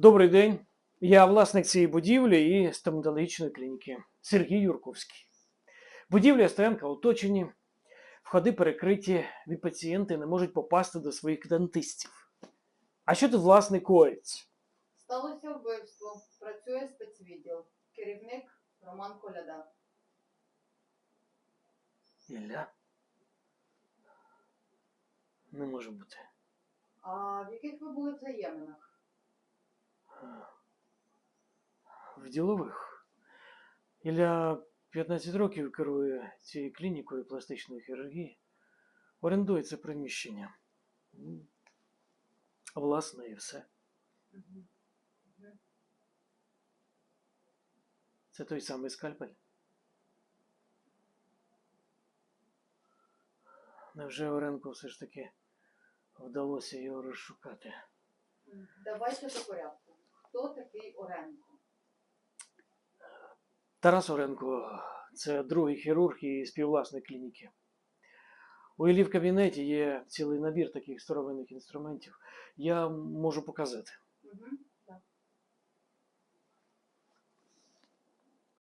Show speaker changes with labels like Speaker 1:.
Speaker 1: Добрий день. Я власник цієї будівлі і стоматологічної клініки Сергій Юрковський. Будівля і стоянка оточені, входи перекриті, і пацієнти не можуть попасти до своїх дантистів. А що тут власне коїться?
Speaker 2: Сталося вбивство. Працює спецвідділ. Керівник Роман Коляда.
Speaker 1: Ілля? Не може бути.
Speaker 2: А в яких ви були
Speaker 1: Ділових. Ілля 15 років керує цією клінікою пластичної хірургії. Орендує це приміщення. Власне, і все. Це той самий скальпель. Невже Оренку все ж таки вдалося його розшукати?
Speaker 2: Давайте по порядку. Хто такий Оренко?
Speaker 1: Тарас Оренко це другий хірург і співвласник клініки. У Іллі в кабінеті є цілий набір таких старовинних інструментів. Я можу показати.